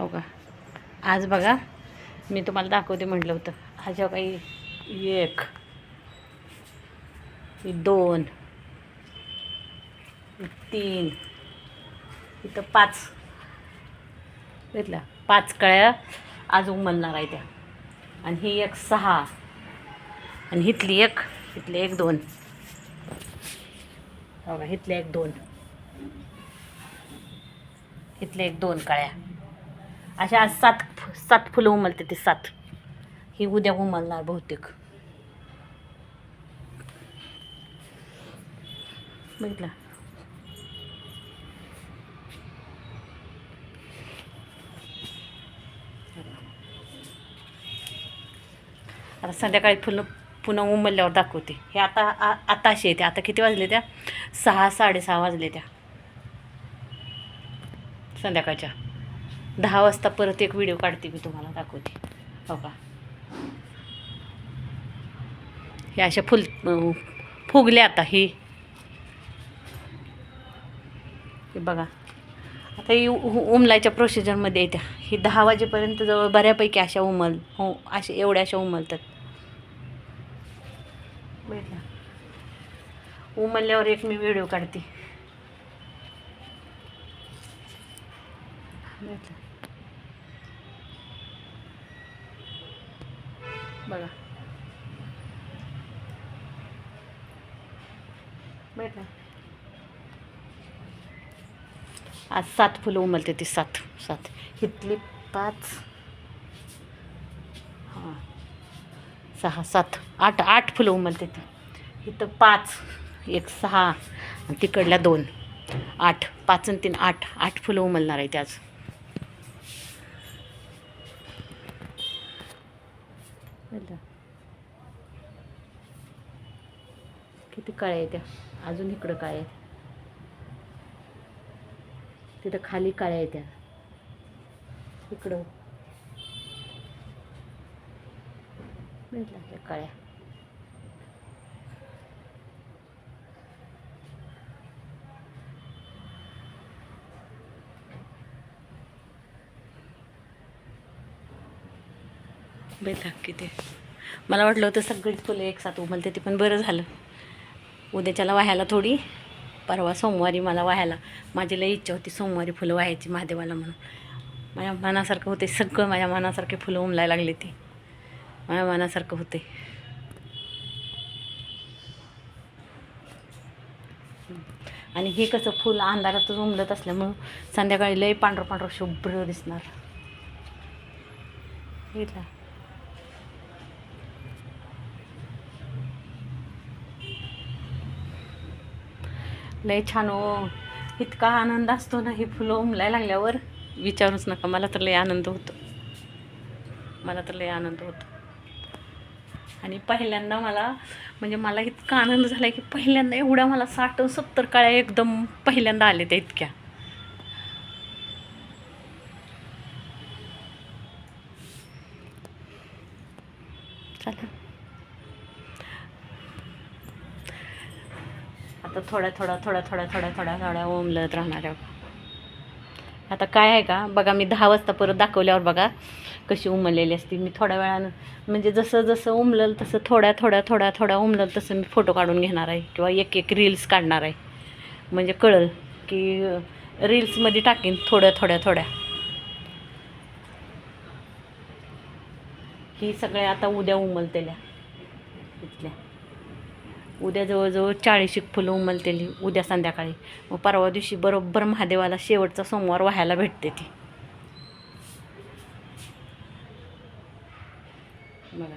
हो का? आज बघा मी तुम्हाला दाखवते म्हटलं होतं. हा जेव्हा काही एक ही दोन तीन इथं पाच. बघितलं? पाच कळ्या आज उमलणार आहे त्या. आणि ही एक सहा. आणि हिथली एक इथले एक दोन. हो का? हिथले एक दोन. इथले एक दोन काळ्या. अशा आज सात सात फुलं उमलते ते सात. ही उद्या उमलणार बहुतेक. बघितलं? आता संध्याकाळी फुलं पुन्हा उमलल्यावर दाखवते. हे आता आ- आता अशी येते आता किती वाजले त्या? सहा साडेसहा वाजले त्या. संध्याकाळच्या. दहा वाजता परत एक व्हिडिओ काढते मी तुम्हाला दाखवते. हो का? हे अशा फुल फुगल्या आता ही. हे बघा. आता ही उ- उमलायच्या प्रोसिजरमध्ये येत्या. ही दहा वाजेपर्यंत जवळ बऱ्यापैकी अशा उमल हो अशा एवढ्या अशा उमलतात. उमलल्यावर एक मी व्हिडिओ काढते बघितलं बघा. बघितलं आज सात फुलं उमलते ती सात सात. इथली पाच. हां. सहा सात. आठ आठ फुलं उमलते ती. इथं पाच एक सहा आणि तिकडल्या दोन. आठ पाच आणि तीन आठ. आठ फुलं उमलणार आहे आज. बघा. किती काळ्या येत्या त्या? अजून इकडं काय आहे तिथं खाली काळ्या येत्या त्या. इकडं. त्या काळ्या. बेता किती मला वाटलं होतं सगळी फुलं एक साथ उमलते ते पण बरं झालं. उद्याच्याला वाहायला थोडी परवा सोमवारी मला वाहायला. माझी लई इच्छा होती सोमवारी फुलं वाहायची महादेवाला म्हणून. माझ्या मनासारखं होते सगळं माझ्या मनासारखे फुलं उमलायला लागले ती. माझ्या मनासारखं होते. आणि हे कसं फुल अंधारातच उमलत असल्यामुळं संध्याकाळी लई पांढरं पांढरं शुभ्र दिसणार बघितलं लय छान ओ. इतका आनंद असतो ना ही फुलं उमलाय लागल्यावर. विचारूच नका मला तर लय आनंद होतो. मला तर लय आनंद होतो. आणि पहिल्यांदा मला म्हणजे मला इतका आनंद झाला की पहिल्यांदा एवढ्या मला साठ सत्तर काळ्या एकदम पहिल्यांदा आले त्या इतक्या. चालेल. आता थोड्या थोडा थोड्या थोड्या थोड्या थोड्या थोड्या उमलत राहणार आहे आता काय आहे का? बघा मी दहा वाजता परत दाखवल्यावर बघा कशी उमललेली असते. मी थोड्या वेळानं म्हणजे जसं जसं उमलल तसं थोड्या थोड्या थोड्या थोड्या उमलल तसं मी फोटो काढून घेणार आहे. किंवा एक एक रील्स काढणार आहे. म्हणजे कळल की रील्समध्ये टाकीन थोड्या थोड्या थोड्या. ही सगळ्या आता उद्या उमलतेल्या. उद्या जवळजवळ चाळीस एक फुलं उमलतेली उद्या संध्याकाळी. मग परवा दिवशी बरोबर महादेवाला शेवटचा सोमवार व्हायला भेटते ती. बघा.